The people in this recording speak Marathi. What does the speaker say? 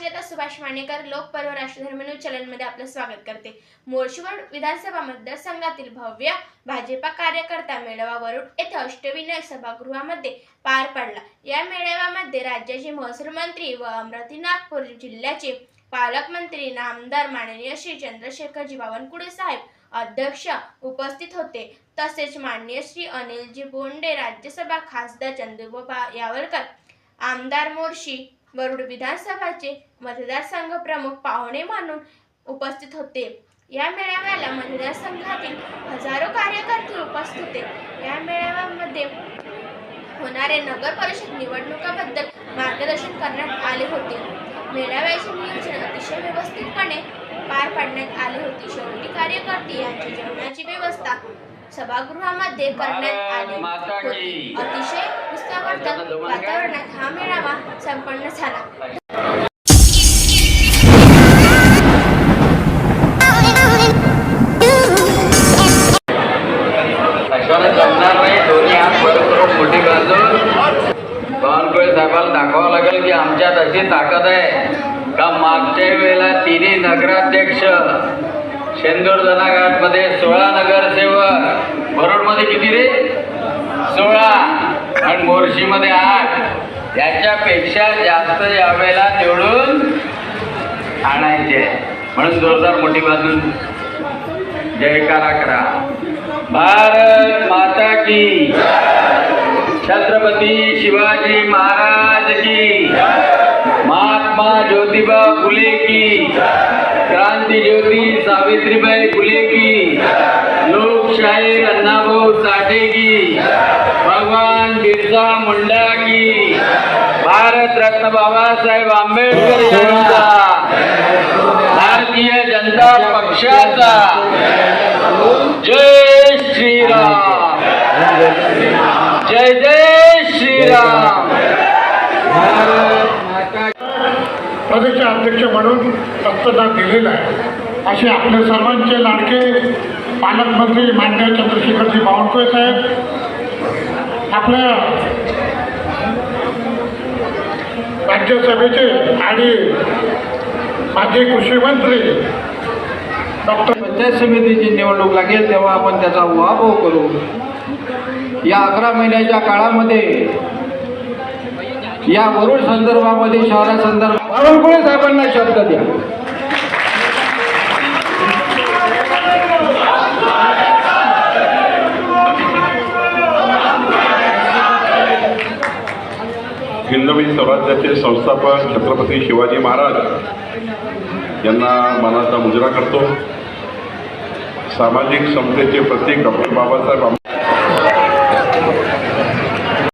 मी सुभाष मानेकर लोकपर्व राष्ट्रधर्म न्यूज चॅनलमध्ये आपलं स्वागत करते. मोर्शीवर विधानसभा मतदारसंघातील भव्य भाजपा कार्यकर्ता मेळावा वरुड येथे अष्टविनायक सभागृहामध्ये पार पडला. या मेळाव्यामध्ये राज्याचे महसूल मंत्री व अमरावती नागपूर जिल्ह्याचे पालकमंत्री नामदार माननीय श्री चंद्रशेखरजी बावनकुळे साहेब अध्यक्ष उपस्थित होते. तसेच माननीय श्री अनिलजी बोंडे राज्यसभा खासदार चंद्रबाबा यावरकर आमदार मोर्शी वरुड विधानसभाचे मतदारसंघ प्रमुख पाहुणे म्हणून उपस्थित होते. या मेळाव्याला मतदारसंघातील हजारो कार्यकर्ते उपस्थित होते. या मेळाव्यामध्ये होणाऱ्या नगर परिषद निवडणुकाबद्दल मार्गदर्शन करण्यात आले होते. मेळाव्याचे नियोजन अतिशय व्यवस्थितपणे पार पाडण्यात आले होते. शेवटी कार्यकर्ते यांची जेवणाची व्यवस्था सभागृहामध्ये करण्यात आली होती. अतिशय उत्साहवर्धक वातावरणात हा मेळावा संपन्न झाला. अशाला साहेबाला दाखवावं लागेल की आमच्यात अशी ताकद आहे का मागच्या वेळेला तिन्ही नगराध्यक्ष शेंदूरमध्ये सोळा नगरसेवक बरोडमध्ये किती रे आणि मोर्शीमध्ये आठ याच्यापेक्षा जास्त यावेळेला निवडून आणायचे. म्हणून जोरदार मोठी बाजून जयकारा करा भारत माता की. छत्रपती शिवाजी महाराज की. महात्मा ज्योतिबा फुले की. क्रांती ज्योती सावित्रीबाई फुले की. लोकशाही अण्णाभाऊ साठे की. भगवान बिरसा मुंडा की भारत रत्न बाबासाहेब आंबेडकर यांचा भारतीय जनता पक्षाचा. जय श्रीराम. जय जय श्रीराम. प्रदेश अध्यक्ष म्हणून दत्तदान दिलेलं आहे. असे आपले सर्वांचे लाडके पालकमंत्री मान्य चंद्रशेखरजी बावनकुळे साहेब आपल्या राज्यसभेचे आणि माजी कृषी मंत्री डॉक्टर पंचायत समितीची निवडणूक लागेल तेव्हा आपण त्याचा उहापोह करू. या अकरा महिन्याच्या काळामध्ये या वरुड संदर्भामध्ये शहरासंदर्भात साहेबांना शब्द द्या. हिंदवी स्वराज्याचे संस्थापक छत्रपती शिवाजी महाराज यांना मानाचा मुजरा करतो. सामाजिक समतेचे प्रतीक डॉक्टर बाबासाहेब आंबेडकर